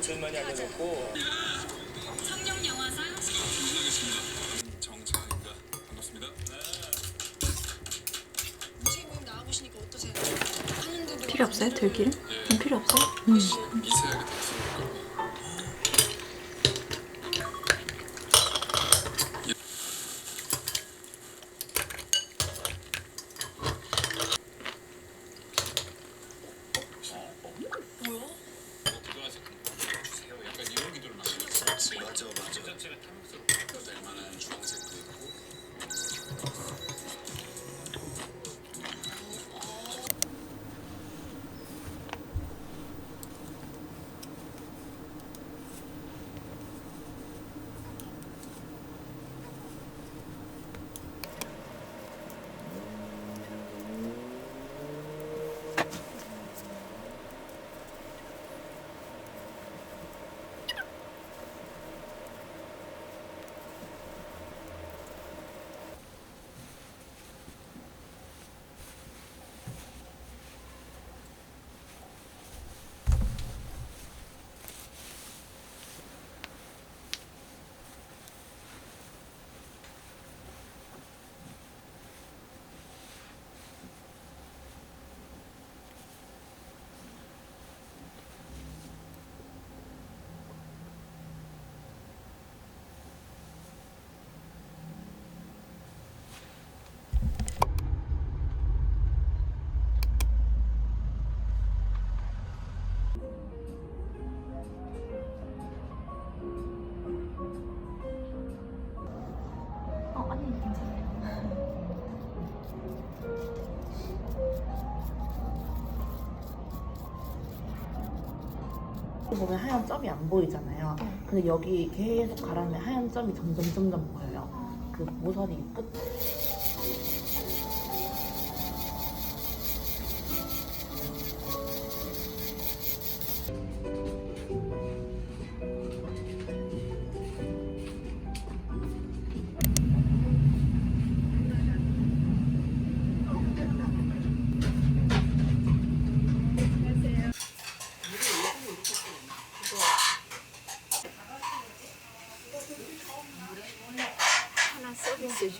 제일 많이 알려졌고 청룡 영화상 정채환입니다. 반갑습니다. 무신님 나와보시니까 어떠세요? 한국으로 필요 없어요? 들기름? 음, 필요 없어요? 보면 하얀 점이 안 보이잖아요. 근데 여기 계속 가라면 하얀 점이 점점 점점 보여요. 그 모서리 끝. 하나 서비스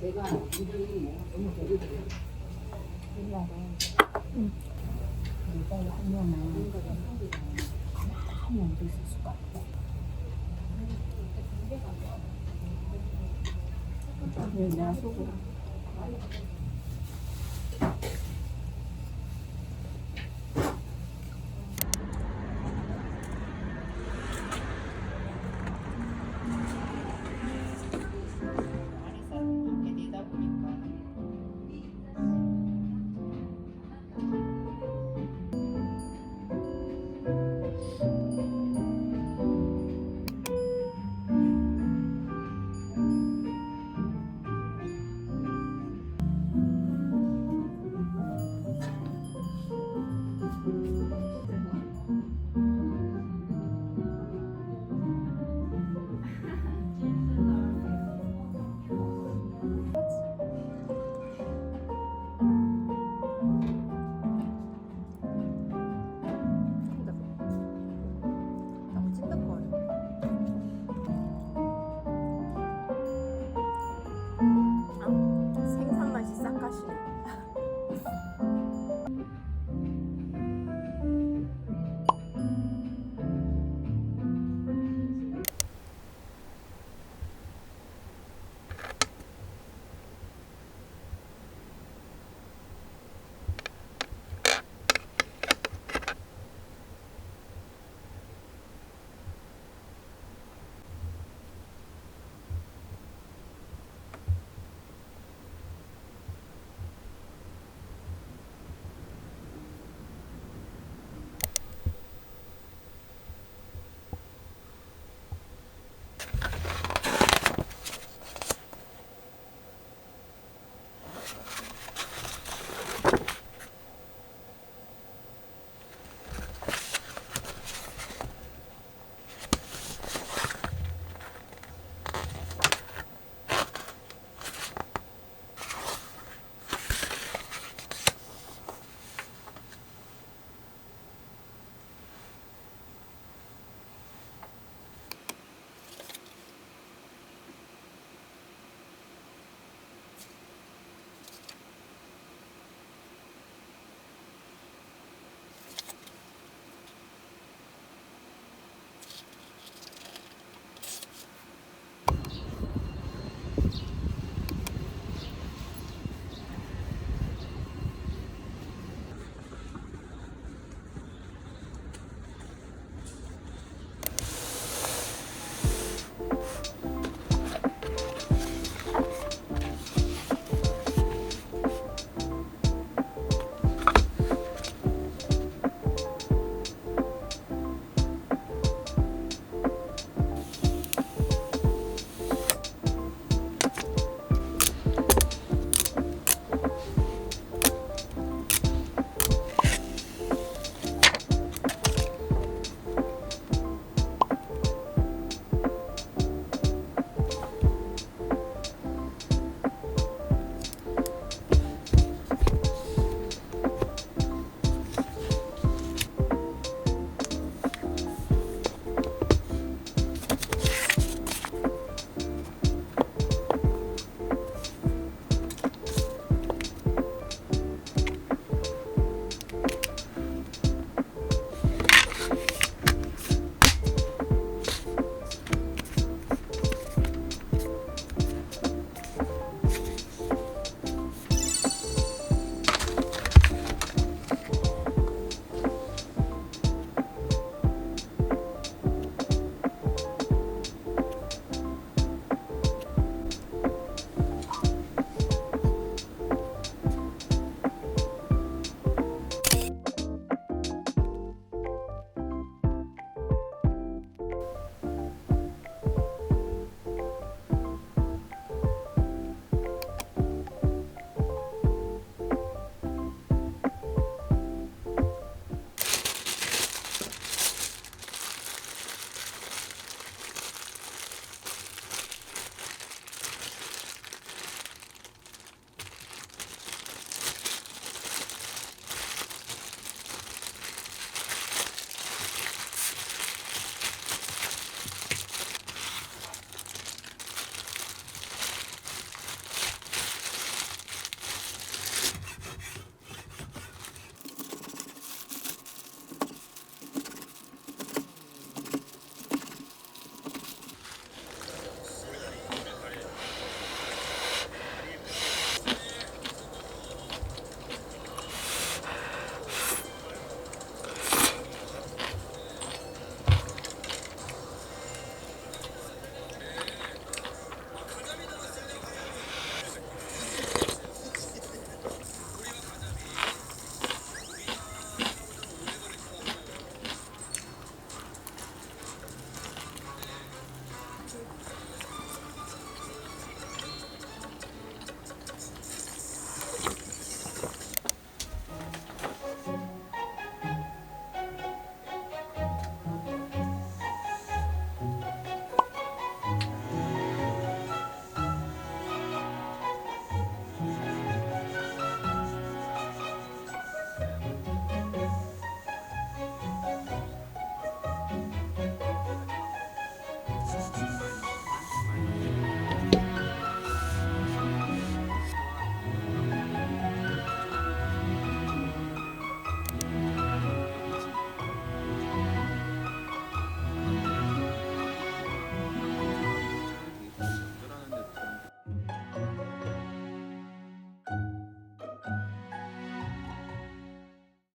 내가 이름이 너무 모르겠어요. 옛날에 한 명만 한 거를 있었을 것 같아. 그냥 속으로.